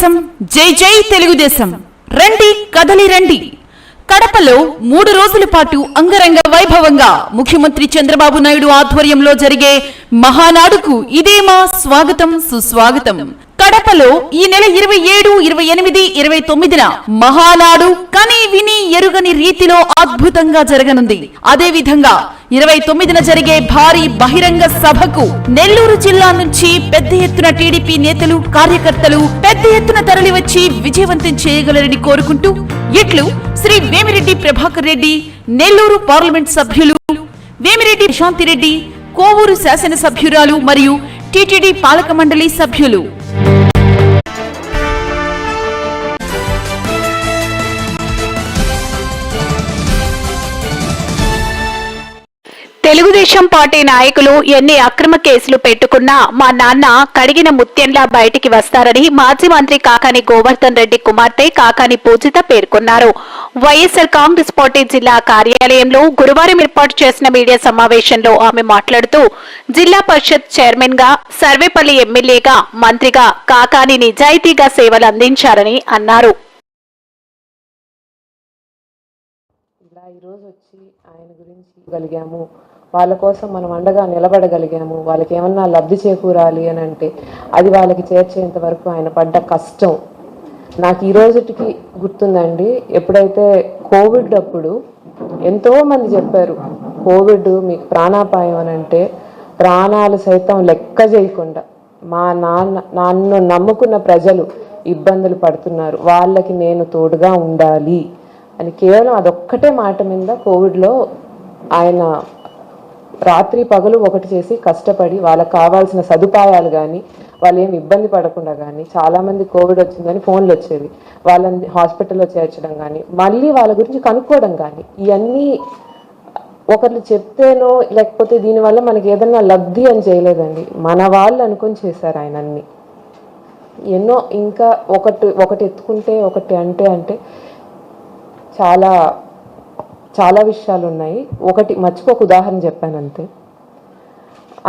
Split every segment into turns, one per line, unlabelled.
తెలుగుదేశం. జై జై తెలుగుదేశం. రండి కదలి రండి. కడపలో మూడు రోజుల పాటు అంగరంగ వైభవంగా ముఖ్యమంత్రి చంద్రబాబు నాయుడు ఆధ్వర్యంలో జరిగే మహానాడుకు ఇదే మా స్వాగతం సుస్వాగతం. కడపలో ఈ నెల ఇరవై ఏడు ఇరవై ఎనిమిది ఇరవై తొమ్మిదిన మహానాడు కని విని ఎరుగని రీతిలో అద్భుతంగా జరగనుంది. అదే విధంగా ఇరవై తొమ్మిదిన జరిగే భారీ బహిరంగ సభకు నెల్లూరు జిల్లా నుంచి పెద్ద ఎత్తున టీడీపీ నేతలు కార్యకర్తలు పెద్ద ఎత్తున తరలివచ్చి విజయవంతం చేయగలరని కోరుకుంటూ ఇట్లు శ్రీ వేమిరెడ్డి ప్రభాకర్ రెడ్డి నెల్లూరు పార్లమెంట్ సభ్యులు వేమిరెడ్డి శాంతిరెడ్డి కోవూరు శాసనసభ్యురాలు మరియు టీటీడీ పాలక మండలి సభ్యులు.
తెలుగుదేశం పార్టీ నాయకులు ఎన్ని అక్రమ కేసులు పెట్టుకున్నా మా నాన్న కడిగిన ముత్యంలా బయటికి వస్తారని మాజీ మంత్రి కాకాని గోవర్ధన్ రెడ్డి కుమార్తె కాకాని పూజిత పేర్కొన్నారు. వైఎస్ఆర్ కాంగ్రెస్ పార్టీ జిల్లా కార్యాలయంలో గురువారం ఏర్పాటు చేసిన మీడియా సమావేశంలో ఆమె మాట్లాడుతూ జిల్లా పరిషత్ చైర్మన్గా సర్వేపల్లి ఎమ్మెల్యేగా మంత్రిగా కాకాని నిజాయితీగా సేవలు అందించారని అన్నారు.
ఇలా ఈరోజు వచ్చి ఆయన గురించి గలిగాము వాళ్ళ కోసం మనం అండగా నిలబడగలిగాము. వాళ్ళకి ఏమన్నా లబ్ధి చేకూరాలి అని అంటే అది వాళ్ళకి చేర్చేంత వరకు ఆయన పడ్డ కష్టం. నాకు ఈ రోజుటికి గుర్తుందండి. ఎప్పుడైతే కోవిడ్ అప్పుడు ఎంతో మంది చెప్పారు కోవిడ్ మీకు ప్రాణాపాయం అని అంటే ప్రాణాలు సైతం లెక్క చేయకుండా మా నాన్న నన్ను నమ్ముకున్న ప్రజలు ఇబ్బందులు పడుతున్నారు. వాళ్ళకి నేను తోడుగా ఉండాలి అని కేవలం అదొక్కటే మాట మీద కోవిడ్లో ఆయన రాత్రి పగలు ఒకటి చేసి కష్టపడి వాళ్ళకి కావాల్సిన సదుపాయాలు కానీ వాళ్ళు ఏమి ఇబ్బంది పడకుండా కానీ చాలామంది కోవిడ్ వచ్చిందని ఫోన్లు వచ్చేవి. వాళ్ళని హాస్పిటల్లో చేర్చడం కానీ మళ్ళీ వాళ్ళ గురించి కనుక్కోవడం కానీ ఇవన్నీ ఒకరు చెప్తేనో లేకపోతే దీనివల్ల మనకి ఏదన్నా లబ్ధి అని చేయలేదండి. మన వాళ్ళు అనుకొని చేశారు ఆయన అన్ని ఎన్నో ఇంకా ఒకటి ఒకటి ఎత్తుకుంటే ఒకటి అంటే అంటే చాలా చాలా విషయాలు ఉన్నాయి ఒకటి మర్చిపోక ఉదాహరణ చెప్పాను అంతే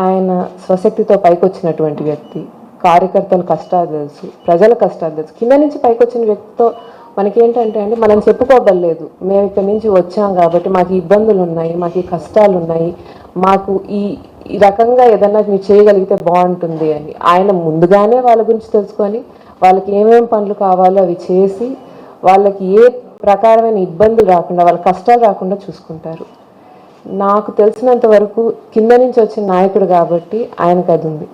ఆయన స్వశక్తితో పైకి వచ్చినటువంటి వ్యక్తి కార్యకర్తల కష్టాలు తెలుసు ప్రజల కష్టాలు తెలుసు. కింద నుంచి పైకి వచ్చిన వ్యక్తితో మనకేంటంటే అండి మనం చెప్పుకోబడలేదు మేము ఇక్కడి నుంచి వచ్చాం కాబట్టి మాకు ఇబ్బందులు ఉన్నాయి మాకు కష్టాలు ఉన్నాయి మాకు ఈ ఈ రకంగా ఏదన్నా మీరు చేయగలిగితే బాగుంటుంది అని. ఆయన ముందుగానే వాళ్ళ గురించి తెలుసుకొని వాళ్ళకి ఏమేమి పనులు కావాలో అవి చేసి వాళ్ళకి ఏ ప్రకారమైన ఇబ్బందులు రాకుండా వాళ్ళ కష్టాలు రాకుండా చూసుకుంటారు. నాకు తెలిసినంత వరకు కింద నుంచి వచ్చిన నాయకుడు కాబట్టి ఆయనకు అది ఉంది.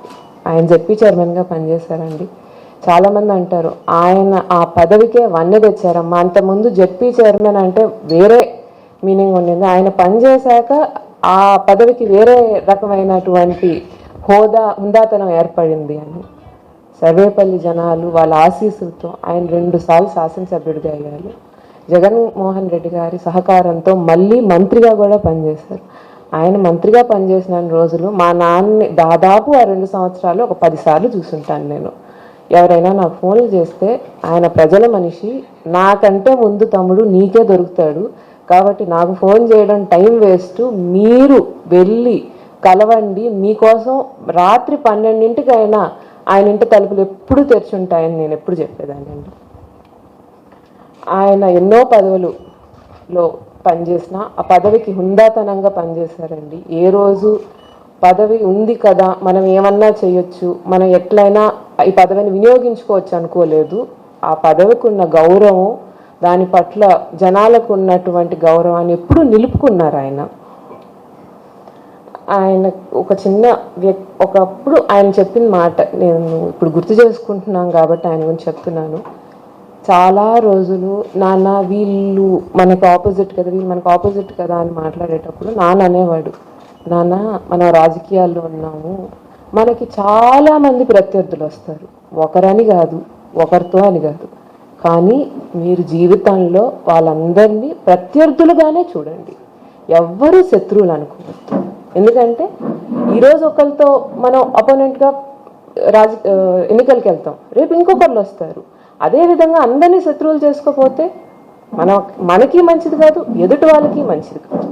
ఆయన జెడ్పీ చైర్మన్గా పనిచేశారండి. చాలామంది అంటారు ఆయన ఆ పదవికే వన్నె తెచ్చారమ్మా. అంతకుముందు జెడ్పీ చైర్మన్ అంటే వేరే మీనింగ్ ఉండింది. ఆయన పనిచేశాక ఆ పదవికి వేరే రకమైనటువంటి హోదా హుందాతనం ఏర్పడింది అని. సర్వేపల్లి జనాలు వాళ్ళ ఆశీస్సులతో ఆయన రెండు సార్లు శాసనసభ్యుడిగా అయ్యారు. జగన్మోహన్ రెడ్డి గారి సహకారంతో మళ్ళీ మంత్రిగా కూడా పనిచేశారు. ఆయన మంత్రిగా పనిచేసిన రోజులు మా నాన్నని దాదాపు ఆ రెండు సంవత్సరాలు ఒక పదిసార్లు చూసుంటాను నేను. ఎవరైనా నాకు ఫోన్లు చేస్తే ఆయన ప్రజల మనిషి నాకంటే ముందు తమ్ముడు నీకే దొరుకుతాడు. కాబట్టి నాకు ఫోన్ చేయడం టైం వేస్ట్. మీరు వెళ్ళి కలవండి. మీకోసం రాత్రి పన్నెండింటికైనా ఆయన ఇంటి తలుపులు ఎప్పుడు తెరిచి ఉంటాయని నేను ఎప్పుడు చెప్పేదాన్ని ఆయన ఎన్నో పదవులులో పనిచేసిన ఆ పదవికి హుందాతనంగా పనిచేశారండి. ఏ రోజు పదవి ఉంది కదా మనం ఏమన్నా చేయొచ్చు మనం ఎట్లయినా ఈ పదవిని వినియోగించుకోవచ్చు అనుకోలేదు. ఆ పదవికి ఉన్న గౌరవం దాని పట్ల జనాలకు ఉన్నటువంటి గౌరవాన్ని ఎప్పుడూ నిలుపుకున్నారు ఆయన. ఆయన ఒక చిన్న వ్యక్ ఒకప్పుడు ఆయన చెప్పిన మాట నేను ఇప్పుడు గుర్తు చేసుకుంటున్నాను కాబట్టి ఆయన గురించి చెప్తున్నాను. చాలా రోజులు నాన్న వీళ్ళు మనకు ఆపోజిట్ కదా వీళ్ళు మనకు ఆపోజిట్ కదా అని మాట్లాడేటప్పుడు నాన్న అనేవాడు నాన్న మనం రాజకీయాల్లో ఉన్నాము మనకి చాలా మంది ప్రత్యర్థులు వస్తారు. ఒకరని కాదు ఒకరితో అని కాదు. కానీ మీరు జీవితంలో వాళ్ళందరినీ ప్రత్యర్థులుగానే చూడండి. ఎవ్వరూ శత్రువులు అనుకోవద్దు. ఎందుకంటే ఈరోజు ఒకరితో మనం అపోనెంట్గా రాజ ఎన్నికలకి వెళ్తాం. రేపు ఇంకొకళ్ళు వస్తారు. అదేవిధంగా అందరినీ శత్రువులు చేసుకోపోతే మన మనకి మంచిది కాదు ఎదుటి వాళ్ళకి మంచిది కాదు.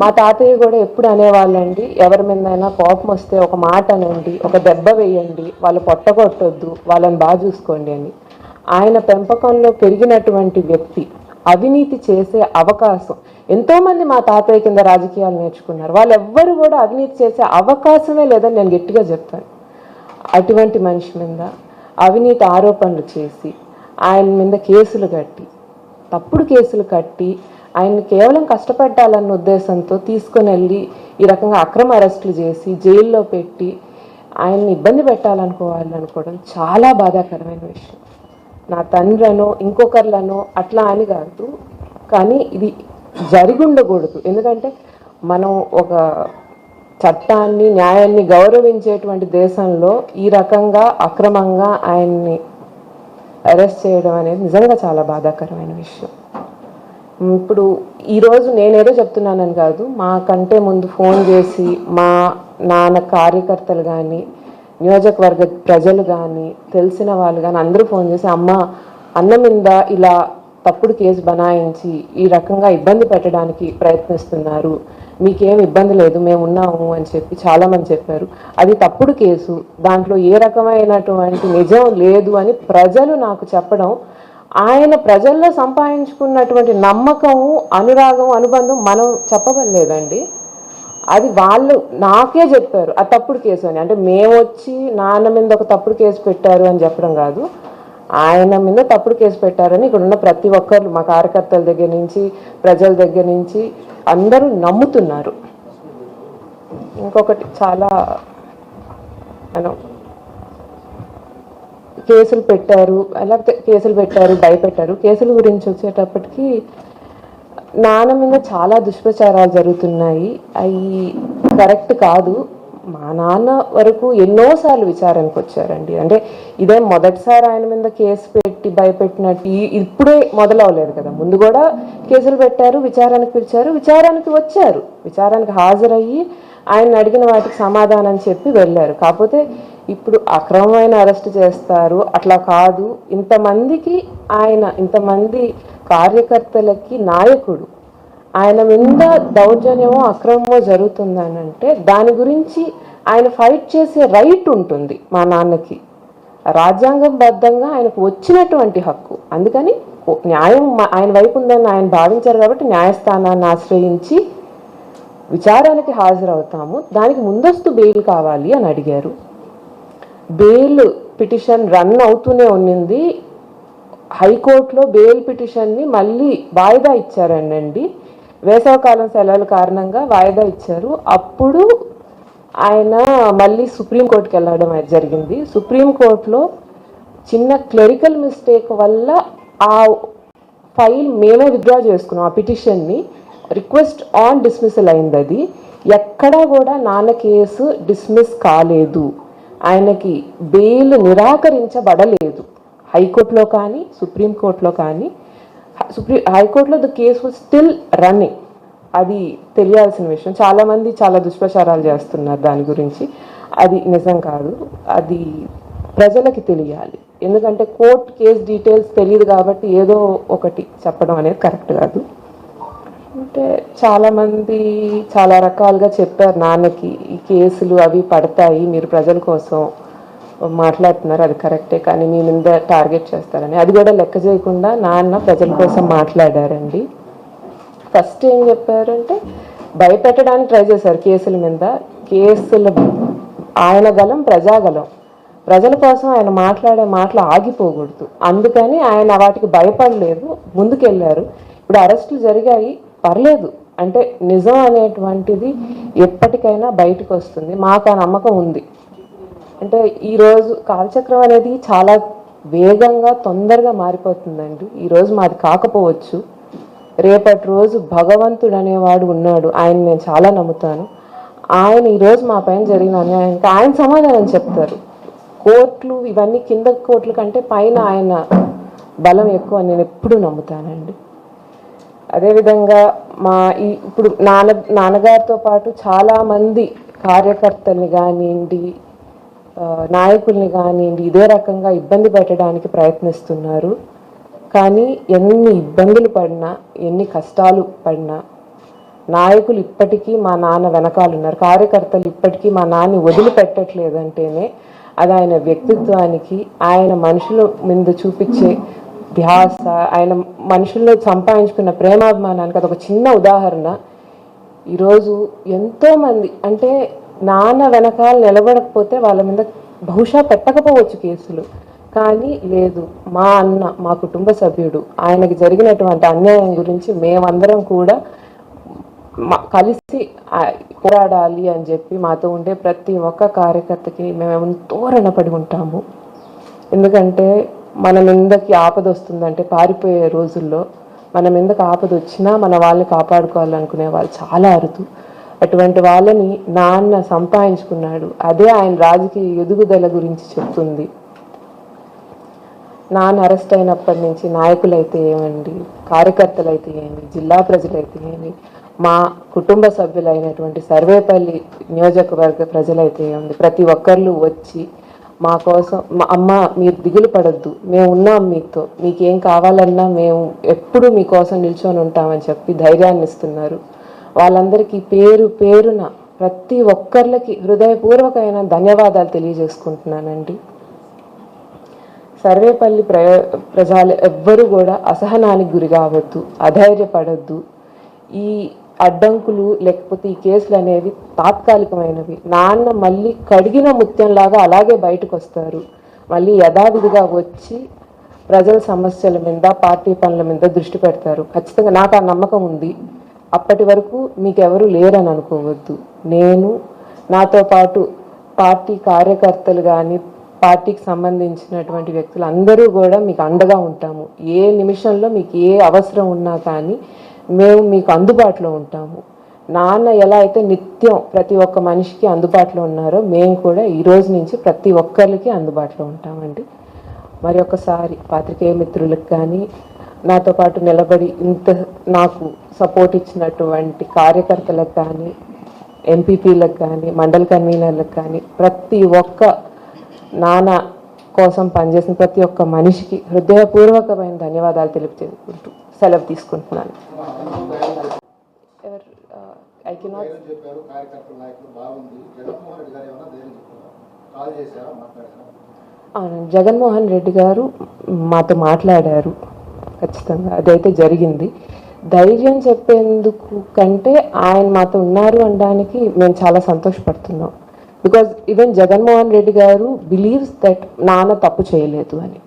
మా తాతయ్య కూడా ఎప్పుడు అనేవాళ్ళండి ఎవరి మీదైనా కోపం వస్తే ఒక మాట అనండి ఒక దెబ్బ వేయండి వాళ్ళు పొట్టగొట్టొద్దు వాళ్ళని బాగా చూసుకోండి అని. ఆయన పెంపకంలో పెరిగినటువంటి వ్యక్తి అవినీతి చేసే అవకాశం. ఎంతోమంది మా తాతయ్య కింద రాజకీయాలు నేర్చుకున్నారు. వాళ్ళెవ్వరు కూడా అవినీతి చేసే అవకాశమే లేదని నేను గట్టిగా చెప్తాను. అటువంటి మనిషి మీద అవినీతి ఆరోపణలు చేసి ఆయన మీద కేసులు కట్టి తప్పుడు కేసులు కట్టి ఆయన్ని కేవలం కష్టపెట్టాలన్న ఉద్దేశంతో తీసుకొని వెళ్ళి ఈ రకంగా అక్రమ అరెస్టులు చేసి జైల్లో పెట్టి ఆయన్ని ఇబ్బంది పెట్టాలనుకోవాలి అనుకోవడం చాలా బాధాకరమైన విషయం. నా తండ్రనో ఇంకొకర్లనో అట్లా అని కాదు. కానీ ఇది జరిగి ఉండకూడదు. ఎందుకంటే మనం ఒక చట్టాన్ని న్యాయాన్ని గౌరవించేటువంటి దేశంలో ఈ రకంగా అక్రమంగా ఆయన్ని అరెస్ట్ చేయడం అనేది నిజంగా చాలా బాధాకరమైన విషయం. ఇప్పుడు ఈరోజు నేనేదో చెప్తున్నానని కాదు మాకంటే ముందు ఫోన్ చేసి మా నాన్న కార్యకర్తలు కానీ నియోజకవర్గ ప్రజలు కానీ తెలిసిన వాళ్ళు కానీ అందరూ ఫోన్ చేసి అమ్మ అన్న మీద ఇలా తప్పుడు కేసు బనాయించి ఈ రకంగా ఇబ్బంది పెట్టడానికి ప్రయత్నిస్తున్నారు. మీకేం ఇబ్బంది లేదు మేము ఉన్నాము అని చెప్పి చాలామంది చెప్పారు. అది తప్పుడు కేసు. దాంట్లో ఏ రకమైనటువంటి నిజం లేదు అని ప్రజలు నాకు చెప్పడం ఆయన ప్రజల్లో సంపాదించుకున్నటువంటి నమ్మకము అనురాగం అనుబంధం మనం చెప్పవలేదండి అది వాళ్ళు నాకే చెప్పారు ఆ తప్పుడు కేసు అని. అంటే మేము వచ్చి నాన్న మీద ఒక తప్పుడు కేసు పెట్టారు అని చెప్పడం కాదు. ఆయన మీద తప్పుడు కేసు పెట్టారని ఇక్కడ ఉన్న ప్రతి ఒక్కరు మా కార్యకర్తల దగ్గర నుంచి ప్రజల దగ్గర నుంచి అందరూ నమ్ముతున్నారు. ఇంకొకటి చాలా మనం కేసులు పెట్టారు లేకపోతే కేసులు పెట్టారు భయపెట్టారు. కేసుల గురించి వచ్చేటప్పటికి నాన్న మీద చాలా దుష్ప్రచారాలు జరుగుతున్నాయి. అవి కరెక్ట్ కాదు. మా నాన్న వరకు ఎన్నోసార్లు విచారణకు వచ్చారండి. అంటే ఇదే మొదటిసారి ఆయన మీద కేసు పెట్టి భయపెట్టినట్టు ఇప్పుడే మొదలవలేదు కదా. ముందు కూడా కేసులు పెట్టారు విచారణకు పిలిచారు విచారానికి వచ్చారు. విచారానికి హాజరయ్యి ఆయన అడిగిన వాటికి సమాధానం చెప్పి వెళ్ళారు. కాకపోతే ఇప్పుడు అక్రమమైన అరెస్ట్ చేస్తారు. అట్లా కాదు. ఇంతమందికి ఆయన ఇంతమంది కార్యకర్తలకి నాయకుడు ఆయన మీద దౌర్జన్యమో అక్రమమో జరుగుతుందని అంటే దాని గురించి ఆయన ఫైట్ చేసే రైట్ ఉంటుంది మా నాన్నకి. రాజ్యాంగం బద్ధంగా ఆయనకు వచ్చినటువంటి హక్కు. అందుకని న్యాయం ఆయన వైపు ఉందని ఆయన భావించారు కాబట్టి న్యాయస్థానాన్ని ఆశ్రయించి విచారానికి హాజరవుతాము. దానికి ముందస్తు బెయిల్ కావాలి అని అడిగారు. బెయిల్ పిటిషన్ రన్ అవుతూనే ఉన్నింది. హైకోర్టులో బెయిల్ పిటిషన్ని మళ్ళీ వాయిదా ఇచ్చారండి వేసవకాలం సెలవుల కారణంగా వాయిదా ఇచ్చారు. అప్పుడు ఆయన మళ్ళీ సుప్రీంకోర్టుకి వెళ్ళడం జరిగింది. సుప్రీంకోర్టులో చిన్న క్లరికల్ మిస్టేక్ వల్ల ఆ ఫైల్ మేమే విత్డ్రా చేసుకున్నాం ఆ పిటిషన్ని. రిక్వెస్ట్ ఆన్ డిస్మిసల్ అయింది అది ఎక్కడా కూడా నాన్న కేసు డిస్మిస్ కాలేదు. ఆయనకి బెయిల్ నిరాకరించబడలేదు. హైకోర్టులో కానీ సుప్రీంకోర్టులో కానీ. సుప్రీం హైకోర్టులో the case was still running అది తెలియాల్సిన విషయం. చాలామంది చాలా దుష్ప్రచారాలు చేస్తున్నారు దాని గురించి. అది నిజం కాదు. అది ప్రజలకి తెలియాలి. ఎందుకంటే కోర్ట్ కేస్ డీటెయిల్స్ తెలియదు కాబట్టి ఏదో ఒకటి చెప్పడం అనేది కరెక్ట్ కాదు. అంటే చాలామంది చాలా రకాలుగా చెప్పారు నాన్నకి ఈ కేసులు అవి పడతాయి మీరు ప్రజల కోసం మాట్లాడుతున్నారు అది కరెక్టే కానీ మీ మీద టార్గెట్ చేస్తారని. అది కూడా లెక్క చేయకుండా నాన్న ప్రజల కోసం మాట్లాడారండి. ఫస్ట్ ఏం చెప్పారంటే భయపెట్టడానికి ట్రై చేశారు కేసుల మీద. కేసుల ఆయన గలం ప్రజాగలం ప్రజల కోసం ఆయన మాట్లాడే మాటలు ఆగిపోకూడదు. అందుకని ఆయన వాటికి భయపడలేదు ముందుకెళ్ళారు ఇప్పుడు అరెస్టులు జరిగాయి పర్లేదు. అంటే నిజం అనేటువంటిది ఎప్పటికైనా బయటకు వస్తుంది. మాకు ఆ నమ్మకం ఉంది. అంటే ఈరోజు కాలచక్రం అనేది చాలా వేగంగా తొందరగా మారిపోతుందండి. ఈరోజు మాది కాకపోవచ్చు. రేపటి రోజు భగవంతుడు అనేవాడు ఉన్నాడు. ఆయన నేను చాలా నమ్ముతాను. ఆయన ఈరోజు మా పైన జరిగిన అన్యాయానికి ఆయన సమాధానం చెప్తారు. కోట్లు ఇవన్నీ కింద కోట్ల కంటే పైన ఆయన బలం ఎక్కువ నేను ఎప్పుడూ నమ్ముతానండి. అదేవిధంగా మా ఈ ఇప్పుడు నాన్న నాన్నగారితో పాటు చాలామంది కార్యకర్తల్ని కానివ్వండి నాయకుల్ని కానివ్వండి ఇదే రకంగా ఇబ్బంది పెట్టడానికి ప్రయత్నిస్తున్నారు. కానీ ఎన్ని ఇబ్బందులు పడినా ఎన్ని కష్టాలు పడినా నాయకులు ఇప్పటికీ మా నాన్న వెనకాల ఉన్నారు. కార్యకర్తలు ఇప్పటికీ మా నాన్ని వదిలిపెట్టట్లేదంటేనే అది ఆయన వ్యక్తిత్వానికి ఆయన మనుషుల మీద చూపించే ధ్యాస ఆయన మనుషుల్లో సంపాదించుకున్న ప్రేమాభిమానానికి అదొక చిన్న ఉదాహరణ. ఈరోజు ఎంతోమంది అంటే నాన్న వెనకాల నిలబడకపోతే వాళ్ళ మీద బహుశా పెట్టకపోవచ్చు కేసులు. కానీ లేదు మా అన్న మా కుటుంబ సభ్యుడు ఆయనకి జరిగినటువంటి అన్యాయం గురించి మేమందరం కూడా మా- కలిసి పోరాడాలి అని చెప్పి మాతో ఉండే ప్రతి ఒక్క కార్యకర్తకి మేము ఎంతో రుణపడి ఉంటాము. ఎందుకంటే మన మీదకి ఆపద వస్తుందంటే పారిపోయే రోజుల్లో మన మీదకి ఆపద వచ్చినా మన వాళ్ళని కాపాడుకోవాలనుకునే వాళ్ళు చాలా అరుదు. అటువంటి వాళ్ళని నాన్న సంపాదించుకున్నాడు. అదే ఆయన రాజకీయ ఎదుగుదల గురించి చెప్తుంది. నాన్న అరెస్ట్ అయినప్పటి నుంచి నాయకులైతే ఏమండి? కార్యకర్తలైతే ఏమి? జిల్లా ప్రజలైతే ఏమి? మా కుటుంబ సభ్యులైనటువంటి సర్వేపల్లి నియోజకవర్గ ప్రజలైతే ఏముంది? ప్రతి ఒక్కళ్ళు వచ్చి మా కోసం మా అమ్మ మీరు దిగులు పడద్దు. మేము ఉన్నాం మీతో. మీకేం కావాలన్నా మేము ఎప్పుడు మీకోసం నిల్చొని ఉంటామని చెప్పి ధైర్యాన్ని ఇస్తున్నారు. వాళ్ళందరికీ పేరు పేరున ప్రతి ఒక్కరికి హృదయపూర్వకమైన ధన్యవాదాలు తెలియజేసుకుంటున్నానండి. సర్వేపల్లి ప్ర ప్రజలు ఎవ్వరూ కూడా అసహనానికి గురి కావద్దు అధైర్యపడద్దు. ఈ అడ్డంకులు లేకపోతే ఈ కేసులు అనేవి తాత్కాలికమైనవి. నాన్న మళ్ళీ కడిగిన ముత్యంలాగా అలాగే బయటకు వస్తారు మళ్ళీ యథావిధిగా వచ్చి ప్రజల సమస్యల మీద పార్టీ పనుల మీద దృష్టి పెడతారు. ఖచ్చితంగా నాకు ఆ నమ్మకం ఉంది. అప్పటి వరకు మీకెవరు లేరని అనుకోవద్దు. నేను నాతో పాటు పార్టీ కార్యకర్తలు కానీ పార్టీకి సంబంధించినటువంటి వ్యక్తులు అందరూ కూడా మీకు అండగా ఉంటాము. ఏ నిమిషంలో మీకు ఏ అవసరం ఉన్నా కానీ మేము మీకు అందుబాటులో ఉంటాము. నాన్న ఎలా అయితే నిత్యం ప్రతి ఒక్క మనిషికి అందుబాటులో ఉన్నారో మేము కూడా ఈ రోజు నుంచి ప్రతి ఒక్కరికి అందుబాటులో ఉంటామండి. మరి ఒకసారి పాత్రికేయ మిత్రులకు కానీ నాతో పాటు నిలబడి ఇంత నాకు సపోర్ట్ ఇచ్చినటువంటి కార్యకర్తలకు కానీ ఎంపీపీలకు కానీ మండల కన్వీనర్లకు కానీ ప్రతి ఒక్క నాన్న కోసం పనిచేసిన ప్రతి ఒక్క మనిషికి హృదయపూర్వకమైన ధన్యవాదాలు తెలియజేసుకుంటూ సెలవు తీసుకుంటున్నాను. అవునండి జగన్మోహన్ రెడ్డి గారు మాతో మాట్లాడారు. ఖచ్చితంగా అదైతే జరిగింది. ధైర్యం చెప్పేందుకు కంటే ఆయన మాతో ఉన్నారు అనడానికి మేము చాలా సంతోషపడుతున్నాం. Because even Jaganmohan Reddy garu believes that నాన్న తప్పు చేయలేదు అని.